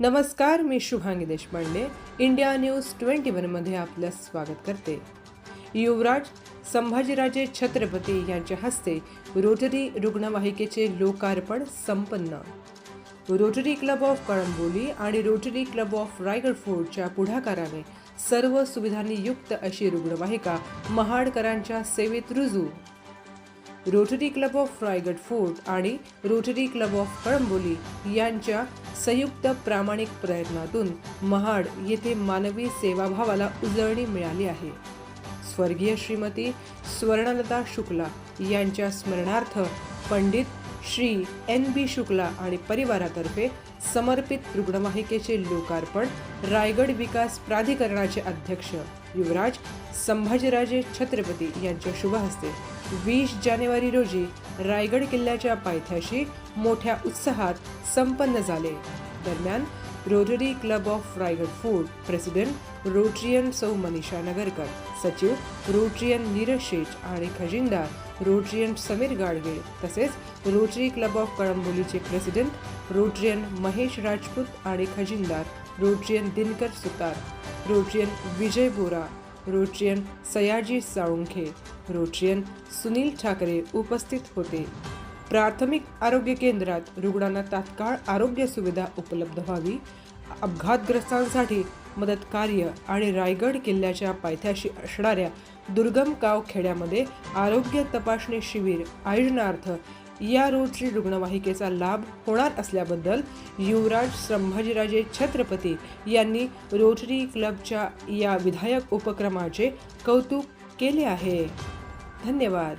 नमस्कार मी Shubhangi Deshpande. India news twenty वनमध्ये आपलं स्वागत करते. युवराज संभाजीराजे छत्रपती यांच्या हस्ते रोटरी रुग्णवाहिकेचे लोकार्पण संपन्न. रोटरी क्लब ऑफ कळंबोली आणि रोटरी क्लब ऑफ रायगड फोर्टच्या पुढाकाराने सर्व सुविधांनी युक्त अशी रुग्णवाहिका महाडकरांच्या सेवेत रुजू. Rotary club of Raigad fort आणि रोटरी क्लब ऑफ कळंबोली यांच्या संयुक्त प्रामाणिक प्रयत्नातून महाड येथे मानवी सेवाभावाला उजळणी मिळाली आहे. स्वर्गीय श्रीमती स्वर्णलता शुक्ला यांच्या स्मरणार्थ पंडित श्री एन बी शुक्ला आणि परिवारातर्फे समर्पित रुग्णवाहिकेचे लोकार्पण रायगड विकास प्राधिकरणाचे अध्यक्ष युवराज संभाजीराजे छत्रपती यांच्या शुभहस्ते वीस जानेवारी रोजी रायगड किल्ल्याच्या पायथ्याशी मोठ्या उत्साहात संपन्न झाले. दरम्यान rotary club of Raigad fort president rotarian सौ मनीषा नगरकर सचिव रोटरियन नीरज शेठ आणि खजिनदार रोटरियन समीर गाडगे तसेच रोटरी क्लब ऑफ कळंबोलीचे प्रेसिडेंट रोटरियन महेश राजपूत आणि खजिनदार rotarian Dinkar Sutar rotarian Vijay Bora rotarian Sayaji Salunkhe rotarian Sunil Thackeray उपस्थित होते. प्राथमिक आरोग्य केंद्रात रुग्णांना तात्काळ आरोग्य सुविधा उपलब्ध व्हावी अपघातग्रस्तांसाठी मदत कार्य आणि रायगड किल्ल्याच्या पायथ्याशी असणाऱ्या दुर्गम गाव खेड्यामध्ये आरोग्य तपासणी शिबिर आयोजनार्थ या रोटरी रुग्णवाहिकेचा लाभ होणार असल्याबद्दल युवराज संभाजीराजे छत्रपती यांनी रोटरी क्लबच्या या विधायक उपक्रमाचे कौतुक केले आहे. धन्यवाद.